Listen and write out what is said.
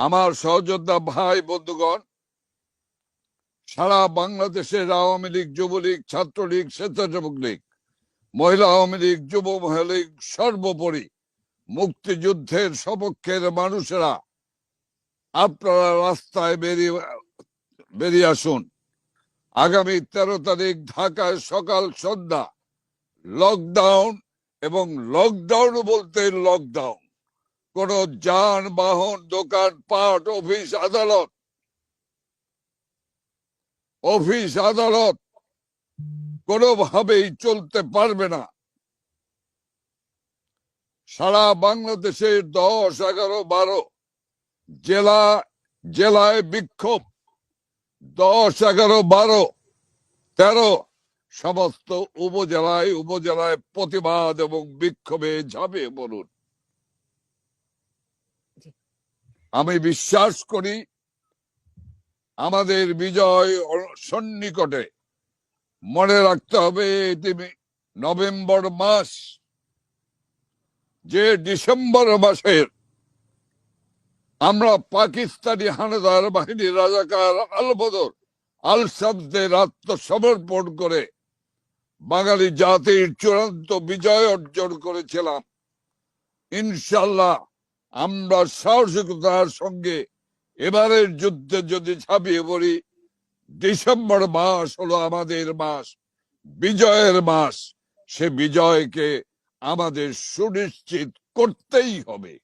আমার সহযোদ্ধা ভাই, বন্ধুগণ, সারা বাংলাদেশের আওয়ামী লীগ, যুবলীগ, ছাত্রলীগ, স্বেচ্ছাসেবক লীগ, মহিলা আওয়ামী লীগ, যুব মহিলা লীগ, সর্বোপরি মুক্তিযুদ্ধের সপক্ষের মানুষেরা, আপনারা রাস্তায় বেরিয়ে বেরিয়ে আসুন। আগামী তেরো তারিখ ঢাকায় সকাল সন্ধ্যা লকডাউন এবং লকডাউন বলতে লকডাউন কোন যানবাহন, দোকান, পাট, অফিস, আদালত। অফিস, আদালত কোনোভাবেই চলতে পারবে না। সারা বাংলাদেশের দশ, এগারো, বারো জেলা, জেলায় বিক্ষোভ। দশ, এগারো, বারো, তেরো সমস্ত উপজেলায় উপজেলায় প্রতিবাদ এবং বিক্ষোভে ঝাঁপিয়ে পড়ুন। আমি বিশ্বাস করি আমাদের বিজয় সন্নিকটে মনে রাখতে হবে নভেম্বর মাস যে ডিসেম্বর মাসের আমরা পাকিস্তানি হানাদার বাহিনী রাজাকার আলবদর আল সাবদের আত্মসমর্পণ করে বাঙালি জাতির চূড়ান্ত বিজয় অর্জন করেছিলাম। ইনশাল্লাহ আমরা সাহসিকতার সঙ্গে এবারের যুদ্ধে যদি ছাপিয়ে পড়ি, ডিসেম্বর মাস হলো আমাদের মাস, বিজয়ের মাস। সে বিজয়কে আমাদের সুনিশ্চিত করতেই হবে।